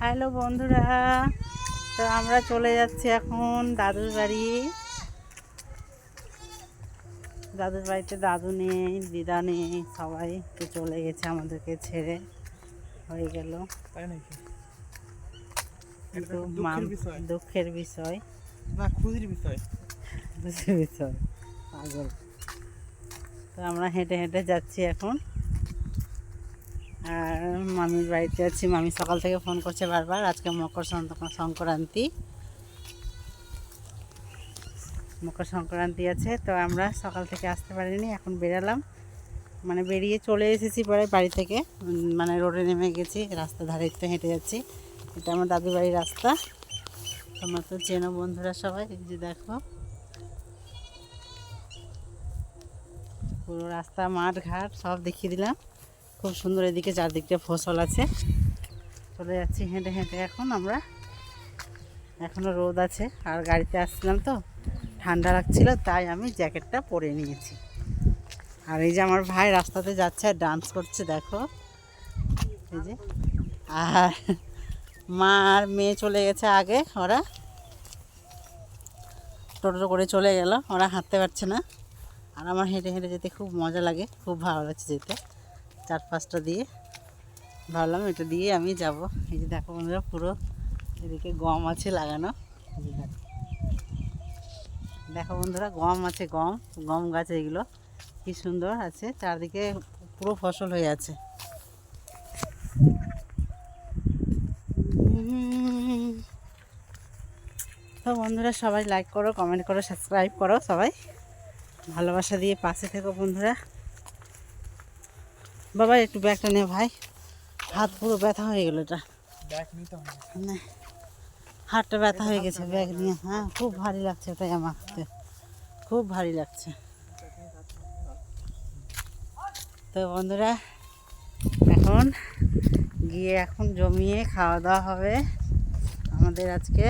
Hello বন্ধুরা তো আমরা চলে যাচ্ছি এখন দাদুর বাড়ি। দাদুর বাড়িতে দাদু নেই দিদা নেই সবাই তো চলে গেছে আমাদেরকে ছেড়ে হয়ে গেল। কিন্তু দুঃখের বিষয়। বিষয়। না খুশির বিষয়। দুঃখের বিষয় পাগল। তো আমরা হেঁটে হেঁটে যাচ্ছি এখন। আর মামির বাড়িতে আছি। মামি সকাল থেকে ফোন করছে বারবার। আজকে মকর সংক্রান্তি। মকর সংক্রান্তি আছে, তো আমরা সকাল থেকে আসতে পারিনি, এখন বেরালাম। মানে বেরিয়ে চলে এসেছি পরে বাড়ি থেকে। মানে রোডে নেমে গেছি, রাস্তা ধারে তো হেঁটে যাচ্ছি। এটা আমার দাদুর বাড়ির রাস্তা। তোমরা তো চেনো বন্ধুরা সবাই যে দেখো। পুরো রাস্তা, মাঠ, ঘাট, সব দেখিয়ে দিলাম। খুব সুন্দর এদিকে চারদিকটা ফসল আছে। চলে যাচ্ছি হেঁটে হেঁটে এখন আমরা। এখনও রোদ আছে, আর গাড়িতে আসছিলাম তো, ঠান্ডা লাগছিল, তাই আমি জ্যাকেটটা পরে নিয়েছি। আর এই যে আমার ভাই রাস্তাতে যাচ্ছে আর ডান্স করছে, দেখো। এই যে। আর মা আর মেয়ে চলে গেছে আগে, ওরা। টোটো করে চলে গেল, ওরা হাঁটতে পারছে না। আর আমার হেঁটে হেঁটে যেতে খুব মজা লাগে, খুব ভালো লাগছে যেতে। চার পাঁচটা দিয়ে। ভাবলাম এটা দিয়ে আমি যাব। এই যে দেখো বন্ধুরা, পুরো এদিকে গম আছে লাগানো। দেখো। বন্ধুরা, গম আছে, গম গম গাছ এগুলো। কি সুন্দর আছে, চারদিকে পুরো ফসল হয়ে আছে। তো বন্ধুরা, সবাই লাইক করো কমেন্ট করো সাবস্ক্রাইব করো সবাই। ভালোবাসা দিয়ে পাশে থেকো বন্ধুরা। বাবা একটু ব্যাগটা নে ভাই। হাত পুরো ব্যথা হয়ে গেলো এটা। না। হাতটা ব্যথা হয়ে গেছে ব্যাগ নিয়ে। হ্যাঁ খুব ভারী লাগছে ওটাই আমার হাতে। খুব ভারী লাগছে। তো বন্ধুরা এখন গিয়ে এখন জমিয়ে খাওয়া দাওয়া হবে আমাদের আজকে।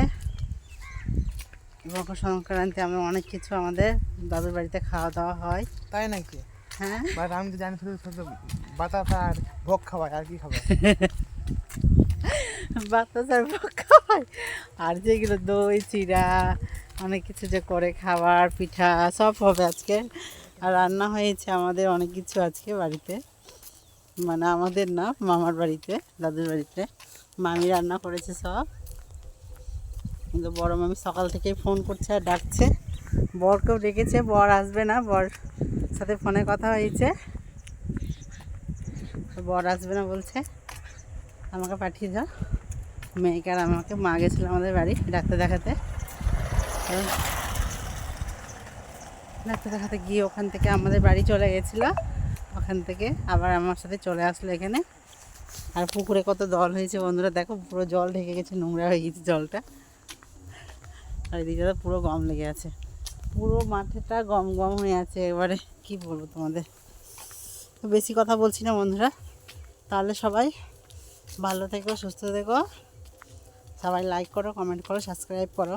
মকর সংক্রান্তি আমরা অনেক কিছু আমাদের দাদুর বাড়িতে খাওয়া দাওয়া হয়। তাই নাকি? হ্যাঁ। আমি তো জানি শুধু বাতাস আর ভোগ খাওয়াই আর কি খাবার বাতাসার খাওয়ায়? আর যেগুলো দই, চিড়া, অনেক কিছু যে করে খাবার, পিঠা, সব হবে আজকে। আর রান্না হয়েছে আমাদের অনেক কিছু আজকে বাড়িতে। মানে আমাদের না, মামার বাড়িতে, দাদুর বাড়িতে। মামি রান্না করেছে সব। কিন্তু বড় মামি সকাল থেকেই ফোন করছে আর ডাকছে। বরকেও ডেকেছে, বর আসবে না, বর সাথে ফোনে কথা হয়েছে। বর আসবে না বলছে। আমাকে পাঠিয়ে দাও। মেয়েকে আর আমাকে, মা গেছিল আমাদের বাড়ি ডাক্তার দেখাতে। ডাক্তার দেখাতে গিয়ে ওখান থেকে আমাদের বাড়ি চলে গেছিল। ওখান থেকে আবার আমার সাথে চলে আসলো এখানে। আর পুকুরে কত দল হয়েছে বন্ধুরা, দেখো পুরো জল ঢেকে গেছে, নোংরা হয়ে গেছে জলটা। আর এদিকে তো পুরো গম লেগে আছে। পুরো মাঠেটা গম গম হয়ে আছে, এবারে কি বলব তোমাদের? বেশি কথা বলছি না বন্ধুরা। তাহলে সবাই ভালো থেকো, সুস্থ থেকো। সবাই লাইক করো কমেন্ট করো সাবস্ক্রাইব করো।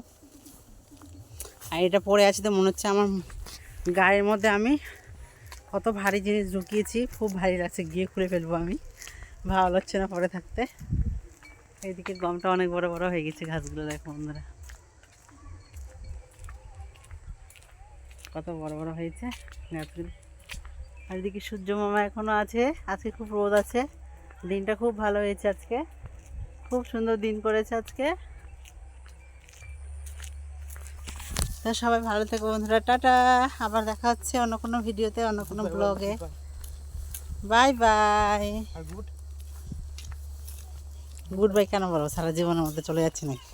আর এটা পরে আছে তো মনে হচ্ছে আমার গায়ের মধ্যে আমি কত ভারী জিনিস ঢুকিয়েছি, খুব ভারী লাগছে, গিয়ে খুলে ফেলব আমি। ভালো লাগছে না পরে থাকতে। এইদিকে গমটা অনেক বড় বড় হয়ে গেছে ঘাসগুলো দেখো বন্ধুরা। কত বড় বড় হয়েছে গাছগুলো আর এদিকে সূর্য মামা এখনও আছে, আজকে খুব রোদ আছে। দিনটা খুব ভালো হয়েছে আজকে। খুব সুন্দর দিন করেছে আজকে। তো সবাই ভালো থেকো বন্ধুরা টাটা। আবার দেখা হচ্ছে অন্য কোনো ভিডিওতে অন্য কোনো ব্লগে। বাই। Bye good? বাই কেন বলব সারা জীবনের মধ্যে চলে যাচ্ছে নাকি?